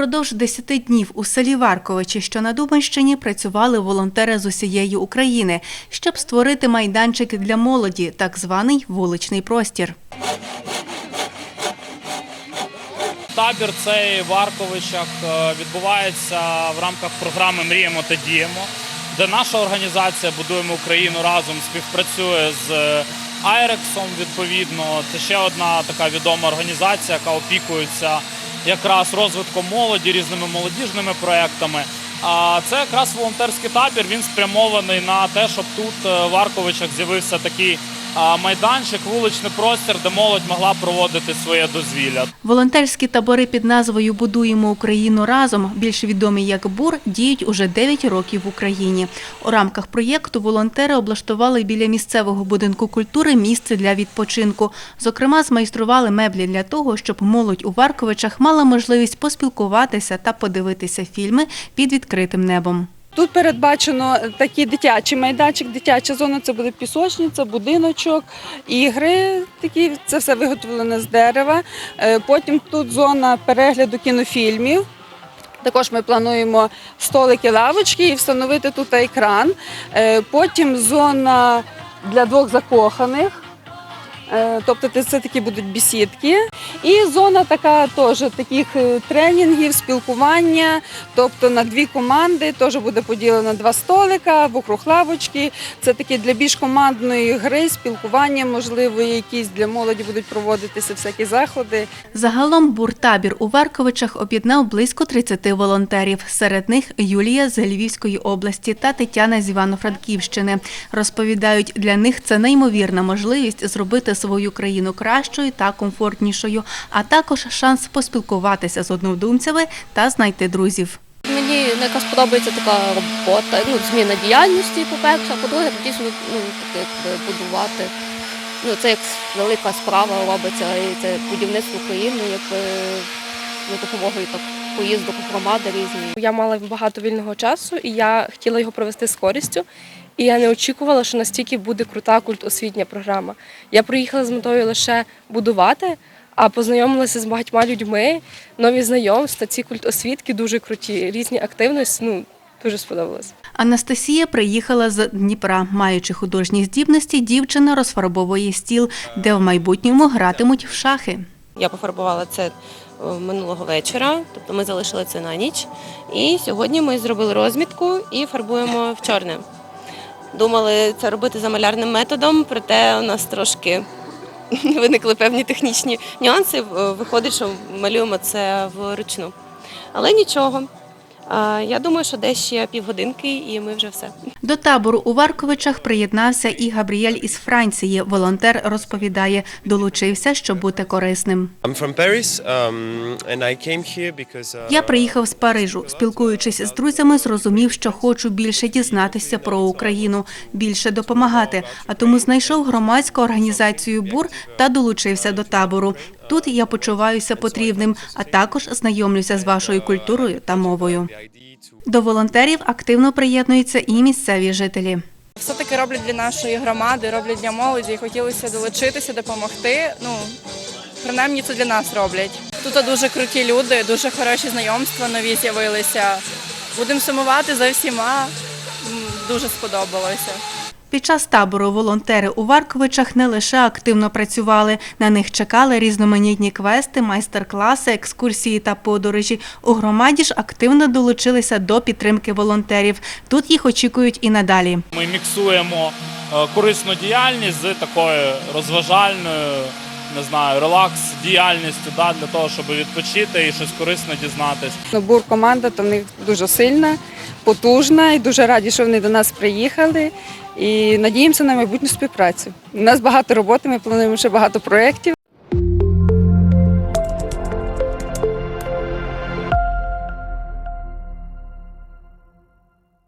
Упродовж 10 днів у селі Варковичі, що на Дубенщині, працювали волонтери з усієї України, щоб створити майданчик для молоді, так званий вуличний простір. Табір цей в Арковичах е, відбувається в рамках програми Мріємо та діємо, де наша організація Будуємо Україну разом співпрацює з е, Айрексом. Відповідно, це ще одна така відома організація, яка опікується якраз розвитком молоді, різними молодіжними проектами. А це якраз волонтерський табір. Він спрямований на те, щоб тут е, в Арковичах з'явився такий майданчик, вуличний простір, де молодь могла проводити своє дозвілля. Волонтерські табори під назвою Будуємо Україну разом, більш відомі як БУР, діють уже 9 років в Україні. У рамках проєкту волонтери облаштували біля місцевого будинку культури місце для відпочинку. Зокрема, змайстрували меблі для того, щоб молодь у Варковичах мала можливість поспілкуватися та подивитися фільми під відкритим небом. Тут передбачено такий дитячий майданчик, дитяча зона це буде пісочниця, будиночок, ігри. Такі це все виготовлено з дерева. Е, Потім тут зона перегляду кінофільмів. Також ми плануємо столики, лавочки і встановити тут екран. Е, Потім зона для двох закоханих. Е, Тобто це такі будуть бесідки. І зона така теж таких е, тренінгів, спілкування. Тобто на дві команди теж буде поділено два столика, вокруг лавочки. Це такі для більш командної гри, спілкування, можливо, якісь для молоді будуть проводитися всякі заходи. Загалом буртабір у Варковичах об'єднав близько 30 волонтерів. Серед них Юлія з Львівської області та Тетяна з Івано-Франківщини. Розповідають, для них це неймовірна можливість зробити свою країну кращою та комфортнішою, а також шанс поспілкуватися з однодумцями та знайти друзів. Мені якраз подобається така робота, ну, зміна діяльності, по-перше, а по-друге, дійсно ну, таке якби будувати. Ну, це як велика справа робиться, і це будівництво України, якби за допомогою так, поїздок громади різні. Я мала багато вільного часу, і я хотіла його провести з користю. І я не очікувала, що настільки буде крута культосвітня програма. Я приїхала з метою лише будувати, а познайомилася з багатьма людьми, нові знайомства. Ці культосвітки дуже круті, різні активності. Ну дуже сподобалось. Анастасія приїхала з Дніпра. Маючи художні здібності, дівчина розфарбовує стіл, де в майбутньому гратимуть в шахи. Я пофарбувала це е, минулого вечора, тобто ми залишили це на ніч. І сьогодні ми зробили розмітку і фарбуємо в чорне. Думали це робити за малярним методом, проте у нас трошки виникли певні технічні нюанси. Е, Виходить, що малюємо це вручну. Але нічого. Я думаю, що десь ще півгодинки, і ми вже все. До табору у Варковичах приєднався і Габріель із Франції. Волонтер розповідає, долучився, щоб бути корисним. Um, uh, Я приїхав з Парижу. Спілкуючись з друзями, зрозумів, що хочу більше дізнатися про Україну, більше допомагати. А тому знайшов громадську організацію БУР та долучився до табору. Тут я почуваюся потрібним, а також знайомлюся з вашою культурою та мовою. До волонтерів активно приєднуються і місцеві жителі. все таки роблять для нашої громади, роблять для молоді. Хотілося долучитися, допомогти. Ну принаймні це для нас роблять. Тут дуже круті люди, дуже хороші знайомства нові з'явилися. Будемо сумувати за всіма. Дуже сподобалося. Під час табору волонтери у Варковичах не лише активно працювали, на них чекали різноманітні квести, майстер-класи, екскурсії та подорожі. У громаді ж активно долучилися до підтримки волонтерів. Тут їх очікують і надалі. Ми міксуємо е, корисну діяльність з такою розважальною, не знаю, релакс діяльністю да, для того, щоб відпочити і щось корисне дізнатись. Ну, Бур команда то в них дуже сильна, потужна і дуже раді, що вони до нас приїхали. І надіємося на майбутню співпрацю. У нас багато роботи, ми плануємо ще багато проєктів.